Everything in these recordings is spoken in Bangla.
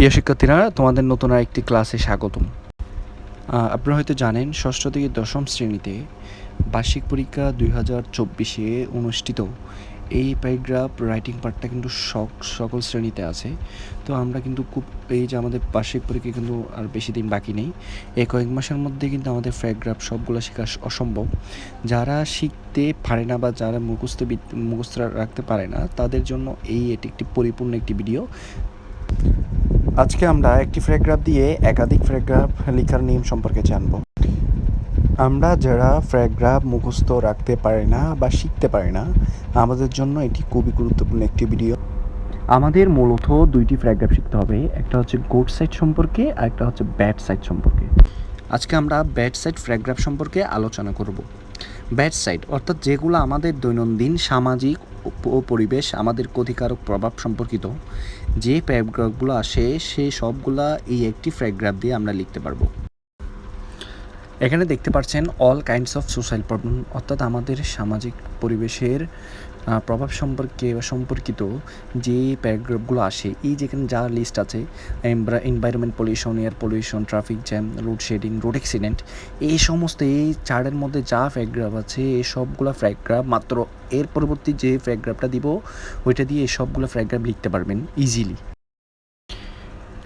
প্রিয় শিক্ষার্থীরা, তোমাদের নতুন আর একটি ক্লাসে স্বাগতম। আপনারা হয়তো জানেন, ষষ্ঠ থেকে দশম শ্রেণীতে বার্ষিক পরীক্ষা দুই হাজার চব্বিশে অনুষ্ঠিত। এই প্যারাগ্রাফ রাইটিং পার্টটা কিন্তু সক, সকল শ্রেণীতে আছে। তো আমরা কিন্তু খুব, এই যে আমাদের বার্ষিক পরীক্ষা কিন্তু আর বেশি দিন বাকি নেই। এই কয়েক মাসের মধ্যে কিন্তু আমাদের প্যারাগ্রাফ সবগুলো শেখা অসম্ভব। যারা শিখতে পারে না বা যারা মুখস্থ মুখস্থ রাখতে পারে না, তাদের জন্য এই এটি একটি পরিপূর্ণ একটি ভিডিও আজকে আমরা একটি প্যারাগ্রাফ দিয়ে একাধিক প্যারাগ্রাফ লেখার নিয়ম সম্পর্কে জানব। আমরা যারা প্যারাগ্রাফ মুখস্থ রাখতে পারি না বা শিখতে পারি না আমাদের জন্য এটি খুবই গুরুত্বপূর্ণ একটি ভিডিও। আমাদের মূলত দুইটি প্যারাগ্রাফ শিখতে হবে একটা হচ্ছে গুড সাইড সম্পর্কে আর একটা হচ্ছে ব্যাড সাইড সম্পর্কে। আজকে আমরা ব্যাড সাইড প্যারাগ্রাফ সম্পর্কে আলোচনা করব। ব্যাড সাইড অর্থাৎ যেগুলো আমাদের দৈনন্দিন সামাজিক ও- পরিবেশ আমাদের ক্ষতিকারক প্রভাব সম্পর্কিত। যে প্যারাগ্রাফগুলো আসে, সে সবগুলা এই একটি প্যারাগ্রাফ দিয়ে আমরা লিখতে পারব। এখানে দেখতে পাচ্ছেন all kinds of social problem অর্থাৎ আমাদের সামাজিক পরিবেশের প্রভাব সম্পর্কে বা সম্পর্কিত যে প্যারাগ্রাফগুলো আসে, এই যেখানে যা লিস্ট আছে environment pollution air pollution traffic jam road shedding road accident এই সমস্ত, এই চার্টের মধ্যে যা প্যারাগ্রাফ আছে, এই সবগুলো প্যারাগ্রাফ মাত্র, এর পরবর্তী যে প্যারাগ্রাফটা দিব, ওইটা দিয়ে এই সবগুলো প্যারাগ্রাফ লিখতে পারবেন ইজিলি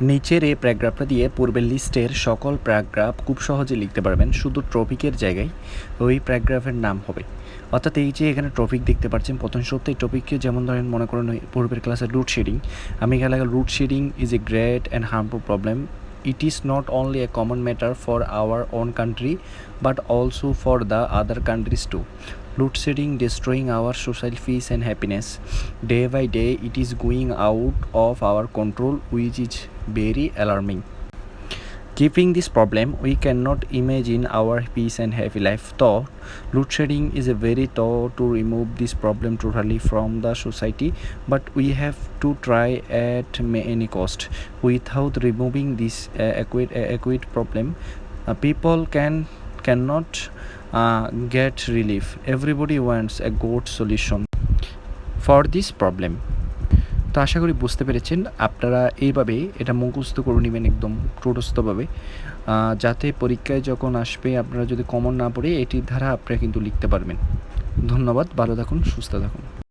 নিচের এই প্যারাগ্রাফটা দিয়ে পূর্বের লিস্টের সকল প্যারাগ্রাফ খুব সহজে লিখতে পারবেন, শুধু ট্রফিকের জায়গায় ওই প্যারাগ্রাফের নাম হবে। অর্থাৎ এই যে এখানে ট্রফিক দেখতে পাচ্ছেন, প্রথম সপ্তাহে টপিককে যেমন ধরেন মনে করেন পূর্বের ক্লাসে রুট শেডিং, আমি এখানে root shedding is a great and harmful problem it is not only a common matter for our own country but also for the other countries too load shedding destroying our social peace and happiness day by day it is going out of our control which is very alarming keeping this problem we cannot imagine our peace and happy life thought load is a very thought to remove this problem totally from the society but we have to try at any cost without removing this uh, acute, uh, acute problem uh, people can cannot uh, get relief everybody wants a good solution for this problem তো আশা করি বুঝতে পেরেছেন। আপনারা এইভাবে এটা মুখস্থ করে নেবেন একদম টোটস্থভাবে যাতে পরীক্ষায় যখন আসবে আপনারা যদি কমন না পড়ে, এটির দ্বারা আপনারা কিন্তু লিখতে পারবেন। ধন্যবাদ, ভালো থাকুন, সুস্থ থাকুন।